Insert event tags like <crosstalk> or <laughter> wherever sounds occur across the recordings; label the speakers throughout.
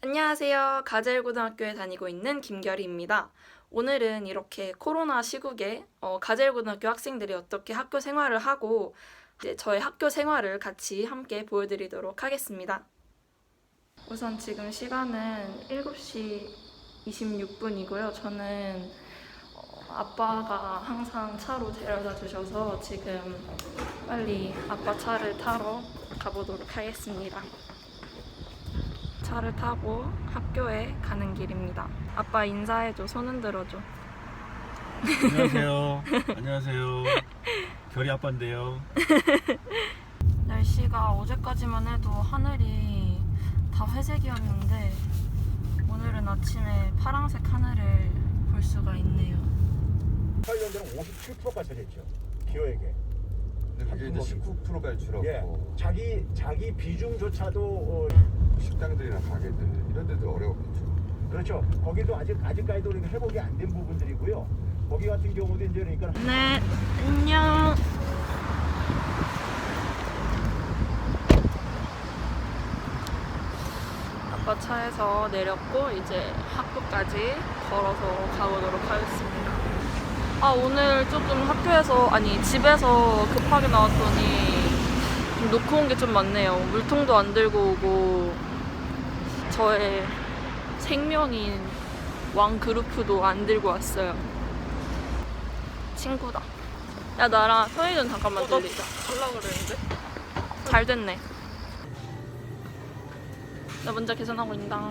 Speaker 1: 안녕하세요. 가젤고등학교에 다니고 있는 김결희입니다. 오늘은 이렇게 코로나 시국에 어, 가젤고등학교 학생들이 어떻게 학교 생활을 하고 이제 저의 학교 생활을 같이 함께 보여드리도록 하겠습니다. 우선 지금 시간은 7시 26분이고요. 저는 어, 아빠가 항상 차로 데려다 주셔서 지금 빨리 아빠 차를 타러 가보도록 하겠습니다. 차를 타고 학교에 가는 길입니다. 아빠 인사해줘, 손 흔들어줘.
Speaker 2: 안녕하세요. <laughs> 안녕하세요. 결이 아빠인데요. <laughs>
Speaker 1: 날씨가 어제까지만 해도 하늘이 다 회색이었는데 오늘은 아침에 파란색 하늘을 볼 수가 있네요.
Speaker 3: 사회연대는 57%까지 차지했죠. 기호에게.
Speaker 4: 이제 19%까지 줄었고
Speaker 3: 예. 자기 자기 비중조차도 어,
Speaker 4: 식당들이나 가게들 이런 데도 어려웠겠죠.
Speaker 3: 그렇죠. 거기도 아직 아직까지도 우리가 회복이 안 된 부분들이고요. 거기 같은 경우도 이제 그러니까
Speaker 1: 네, 안녕. 아빠 차에서 내렸고 이제 학교까지 걸어서 가보도록 하겠습니다. 아 오늘 조금 학교에서 아니 집에서 급하게 나왔더니 좀 놓고 온 게 좀 많네요. 물통도 안 들고 오고 저의 생명인 왕 그루프도 안 들고 왔어요. 친구다. 야 나랑 편의점 잠깐만 들리자. 갈라 그랬는데. 잘 됐네. 나 먼저 계산하고 있다.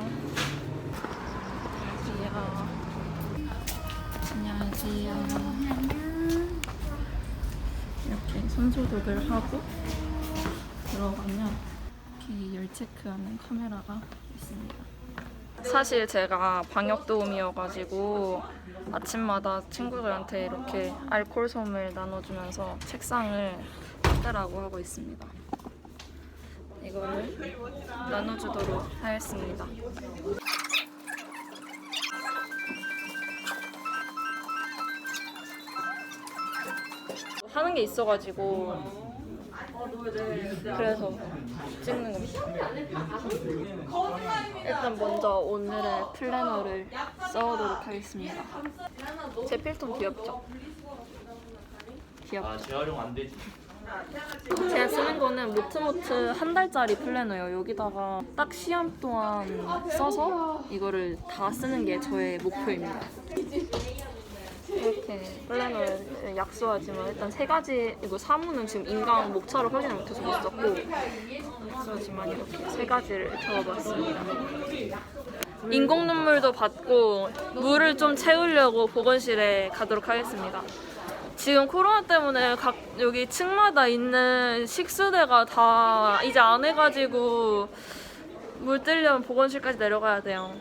Speaker 1: 안녕하세요. 안녕하세요. 이렇게 손소독을 하고 들어가면 이렇게 열 체크하는 카메라가 있습니다. 사실 제가 방역 도우미여가지고 아침마다 친구들한테 이렇게 알콜 솜을 나눠주면서 책상을 닦으라고 하고 있습니다. 이거를 나눠주도록 하겠습니다. 게 있어가지고 그래서 찍는 겁니다. 일단 먼저 오늘의 플래너를 써오도록 하겠습니다. 제 필통 귀엽죠? 귀엽죠?
Speaker 5: 재활용 안 되지.
Speaker 1: 제가 쓰는 거는 모트모트 한 달짜리 플래너예요. 여기다가 딱 시험 동안 써서 이거를 다 쓰는 게 저의 목표입니다. 이렇게 플래너를 약소하지만 일단 세 가지 이거 사무는 지금 인강 목차를 확인을 못해서 못 썼고 약소하지만 이렇게 세 가지를 적어봤습니다. 인공 눈물도 받고 물을 좀 채우려고 보건실에 가도록 하겠습니다. 지금 코로나 때문에 각 여기 층마다 있는 식수대가 다 이제 안 해가지고 물 뜨려면 보건실까지 내려가야 돼요.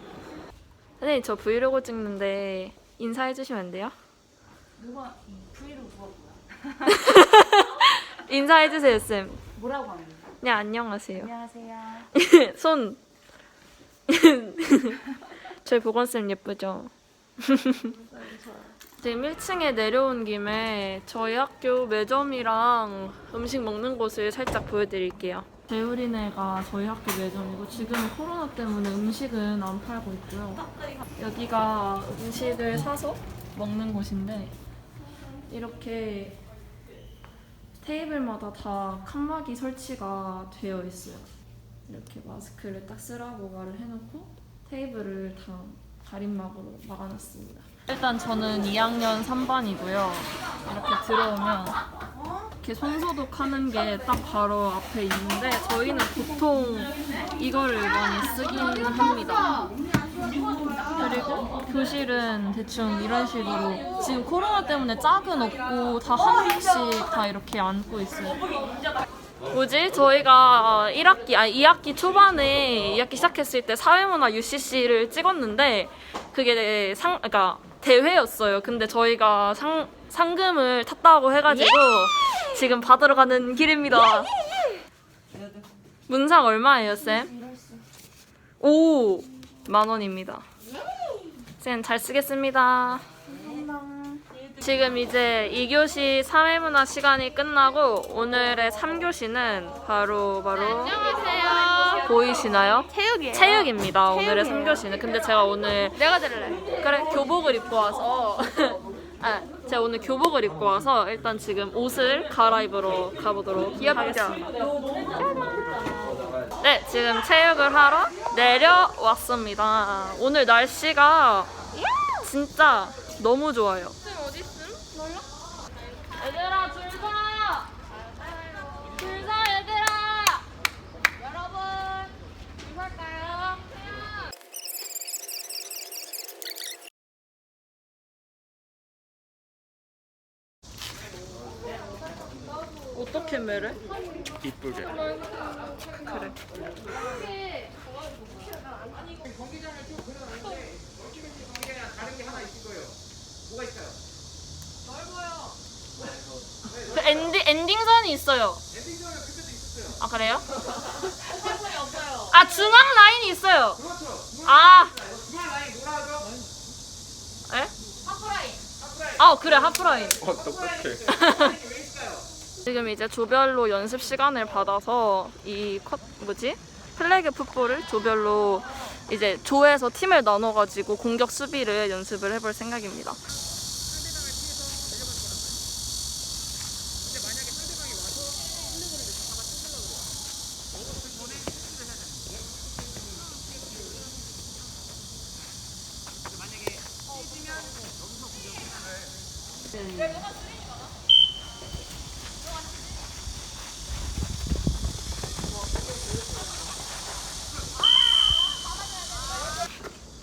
Speaker 1: 선생님 저 브이로그 찍는데 인사해 주시면 안 돼요?
Speaker 6: 누가 브이로그 누가 뭐야? <laughs>
Speaker 1: 인사해 주세요 쌤.
Speaker 6: 뭐라고 하는 거야?
Speaker 1: 네 안녕하세요.
Speaker 6: 안녕하세요. <laughs>
Speaker 1: 손. <laughs> 저희 보건쌤 예쁘죠? 지금 1층에 내려온 김에 저희 학교 매점이랑 음식 먹는 곳을 살짝 보여드릴게요. 재우리네가 저희 학교 매점이고 지금 코로나 때문에 음식은 안 팔고 있고요. 여기가 음식을 사서 먹는 곳인데 이렇게 테이블마다 다 칸막이 설치가 되어 있어요. 이렇게 마스크를 딱 쓰라고 말을 해놓고 테이블을 다 가림막으로 막아놨습니다. 일단 저는 2학년 3반이고요. 이렇게 들어오면 이렇게 손소독하는 게 딱 바로 앞에 있는데 저희는 보통 이거를 많이 쓰긴 합니다. 그리고 교실은 대충 이런 식으로 지금 코로나 때문에 짝은 없고 다 한 명씩 다 이렇게 앉고 있어요. 뭐지? 저희가 1학기, 아니 2학기 초반에 2학기 시작했을 때 사회문화 UCC를 찍었는데 그게 상, 그러니까 대회였어요. 근데 저희가 상, 상금을 탔다고 해가지고 지금 받으러 가는 길입니다. 문상 얼마예요, 쌤? 오, 만 원입니다. 쌤, 잘 쓰겠습니다. 지금 이제 2교시 사회문화 시간이 끝나고 오늘의 3교시는 바로 바로 안녕하세요. 보이시나요?
Speaker 5: 체육이에요.
Speaker 1: 체육입니다. 오늘의
Speaker 5: 체육이에요.
Speaker 1: 3교시는. 근데 제가 오늘
Speaker 5: 내가 들을래.
Speaker 1: 그래 교복을 입고 와서 <laughs> 아 제가 오늘 교복을 입고 와서 일단 지금 옷을 갈아입으러 가보도록 하겠습니다. 네 지금 체육을 하러 내려왔습니다. 오늘 날씨가 진짜 너무 좋아요. 얘들아 줄 서! 줄 서, 얘들아! 여러분 줄 설까요? 어떻게 매래?
Speaker 2: 이쁘게.
Speaker 1: 그래. 그 엔딩 엔딩선이 있어요. 아 그래요? 아 중앙 라인이 있어요. 아. 에? 하프라인. 아 그래 하프라인.
Speaker 4: 어 똑똑해. <laughs>
Speaker 1: 지금 이제 조별로 연습 시간을 받아서 이 컷 뭐지 플래그 풋볼을 조별로 이제 조에서 팀을 나눠가지고 공격 수비를 연습을 해볼 생각입니다.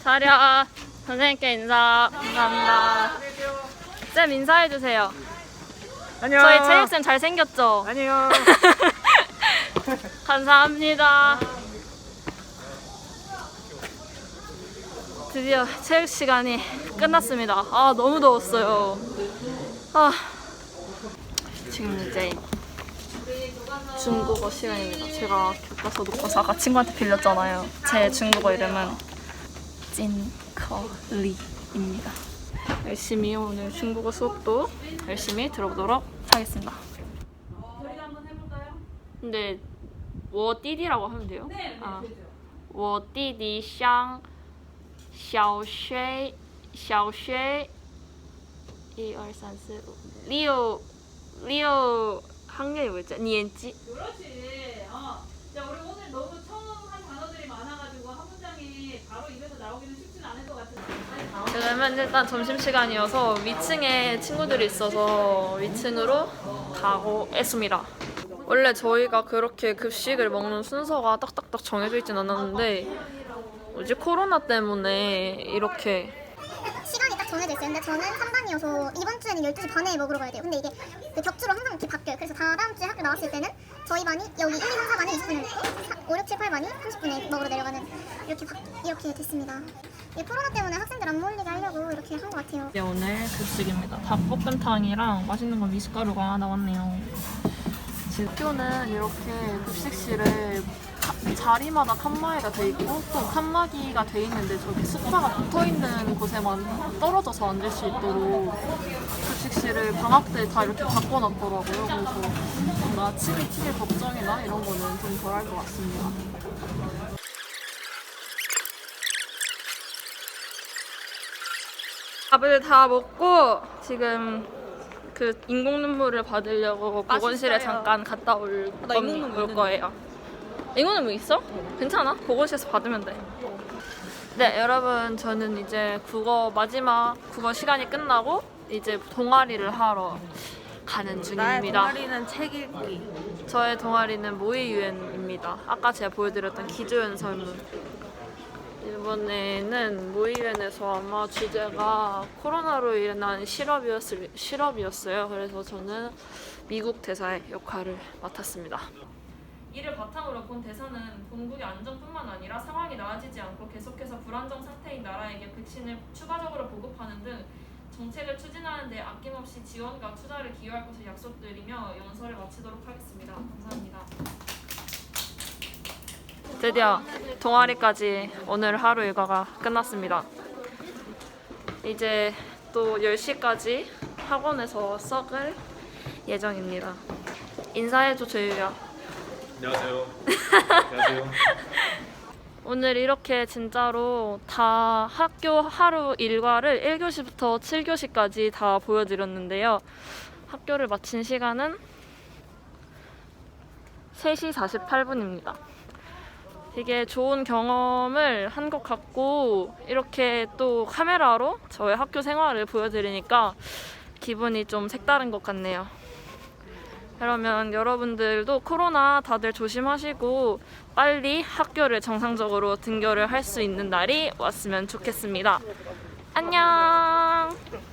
Speaker 1: 자려 선생님께 인사 감사합니다. 쌤 인사해 주세요.
Speaker 3: 안녕.
Speaker 1: 저희 체육쌤 잘 생겼죠?
Speaker 3: 안녕. <laughs>
Speaker 1: 감사합니다. 드디어 체육 시간이 끝났습니다. 아 너무 더웠어요. 아 지금 이제 중국어 시간입니다. 제가 교과서 놓고서 아까 친구한테 빌렸잖아요. 제 중국어 이름은 진커리입니다. 열심히 오늘 중국어 수업도 열심히 들어보도록 하겠습니다. 근데 워띠디라고 하면 돼요? 네, 네, 아, 워띠디 샹 샤오쉐 샤오쉐 1, 2, 3, 4, 5, 6 6 학년이 뭐였죠? 年级
Speaker 6: 그렇지. 어. 야, 우리 오늘 너무 나오기는 쉽진 않을 것 같은데.
Speaker 1: 지금은 일단 점심시간이어서 위층에 친구들이 있어서 위층으로 가고 있습니다. 원래 저희가 그렇게 급식을 먹는 순서가 딱딱딱 정해져 있진 않았는데 뭐지 코로나 때문에 이렇게
Speaker 7: 시간이 딱 정해져. 근데 저는 3 반이어서 이번 주에는 12시 반에 먹으러 가야 돼요. 근데 이게 그 격주로 항상 이렇게 바뀌어요. 그래서 다 다음 주에 학교 나왔을 때는 저희 반이 여기 1, 2, 3, 4반이 20분에 있고 5, 6, 7, 8반이 30분에 먹으러 내려가는 이렇게 바, 이렇게 됐습니다. 이 코로나 때문에 학생들 안 몰리게 하려고 이렇게 한 것 같아요.
Speaker 1: 이게 오늘 급식입니다. 닭볶음탕이랑 맛있는 건 미숫가루가 나왔네요. 지금 학교는 이렇게 급식실에 카- 자리마다 칸막이가 돼 있고 또 칸막이가 돼 있는데 저기 숫자가 붙어 있는 곳에만 떨어져서 앉을 수 있도록 급식실을 방학 때 다 이렇게 바꿔놨더라고요. 그래서 뭔가 침이 튀길 걱정이나 이런 거는 좀 덜할 것 같습니다. 밥을 다 먹고 지금 그 인공 눈물을 받으려고 보건실에 잠깐 갔다 올, 겁- 올 거예요. 인공 눈물 있어? 괜찮아? 보건실에서 받으면 돼. 네, 여러분 저는 이제 국어 마지막 국어 시간이 끝나고 이제 동아리를 하러 가는 중입니다.
Speaker 5: 동아리는 책 읽기.
Speaker 1: 저의 동아리는 모의유연입니다. 아까 제가 보여드렸던 기조연 설문. 이번에는 모의유연에서 아마 주제가 코로나로 인한 실업이었을, 실업이었어요. 그래서 저는 미국 대사의 역할을 맡았습니다. 이를 바탕으로 본 대사는 본국의 안정뿐만 아니라 상황이 나아지지 않고 계속해서 불안정 상태인 나라에게 백신을 추가적으로 보급하는 등 정책을 추진하는 데 아낌없이 지원과 투자를 기여할 것을 약속드리며 연설을 마치도록 하겠습니다. 감사합니다. 드디어 동아리까지 오늘 하루 일과가 끝났습니다. 이제 또 10시까지 학원에서 썩을 예정입니다. 인사해줘, 조유야.
Speaker 2: 안녕하세요. 안녕하세요. <laughs>
Speaker 1: 오늘 이렇게 진짜로 다 학교 하루 일과를 1교시부터 7교시까지 다 보여드렸는데요. 학교를 마친 시간은 3시 48분입니다. 되게 좋은 경험을 한 것 같고 이렇게 또 카메라로 저의 학교 생활을 보여드리니까 기분이 좀 색다른 것 같네요. 그러면 여러분들도 코로나 다들 조심하시고 빨리 학교를 정상적으로 등교를 할 수 있는 날이 왔으면 좋겠습니다. 안녕!